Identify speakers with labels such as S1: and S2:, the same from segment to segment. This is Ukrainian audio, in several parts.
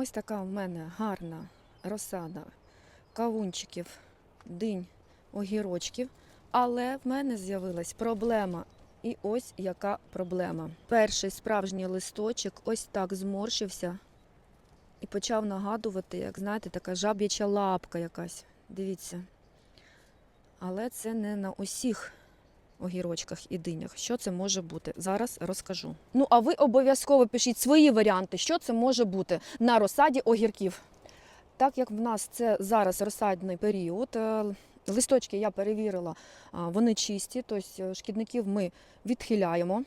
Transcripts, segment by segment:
S1: Ось така в мене гарна розсада кавунчиків, динь, огірочків. Але в мене з'явилась проблема. І ось яка проблема. Перший справжній листочок ось так зморщився і почав нагадувати, як знаєте, така жаб'яча лапка якась. Дивіться. Але це не на усіх огірочках і динях. Що це може бути? Зараз розкажу. Ну а ви обов'язково пишіть свої варіанти, що це може бути на розсаді огірків. Так як в нас це зараз розсадний період, е, листочки я перевірила, вони чисті, тобто шкідників ми відхиляємо.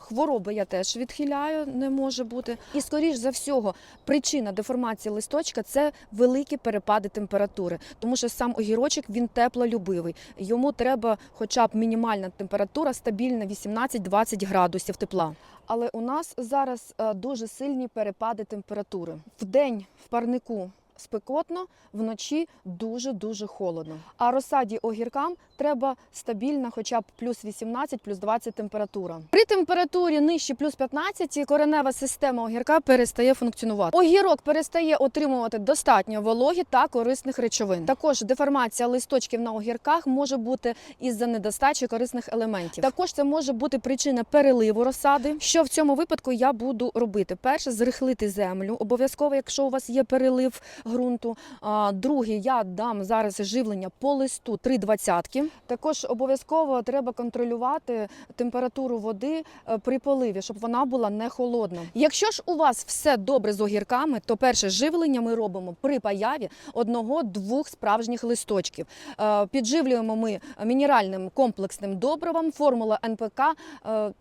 S1: Хвороби я теж відхиляю, не може бути. І скоріш за всього, причина деформації листочка це великі перепади температури, тому що сам огірочок він теплолюбивий. Йому треба, хоча б мінімальна температура, стабільна 18-20 градусів тепла. Але у нас зараз е, дуже сильні перепади температури. Вдень в парнику спекотно, вночі дуже дуже холодно. А розсаді огіркам треба стабільна, хоча б плюс 18, плюс 20 температура. При температурі нижче плюс 15 коренева система огірка перестає функціонувати. Огірок перестає отримувати достатньо вологі та корисних речовин. Також деформація листочків на огірках може бути із-за недостачі корисних елементів. Також це може бути причина переливу розсади. Що в цьому випадку я буду робити? Перше, зрихлити землю. Обов'язково, якщо у вас є перелив ґрунту. А, Друге, я дам зараз живлення по листу 3,20. Також обов'язково треба контролювати температуру води е, при поливі, щоб вона була не холодна. Якщо ж у вас все добре з огірками, то перше живлення ми робимо при появі одного-двох справжніх листочків. Е, Підживлюємо ми мінеральним комплексним добривом, формула НПК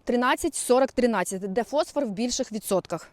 S1: 13-40-13, де фосфор в більших відсотках.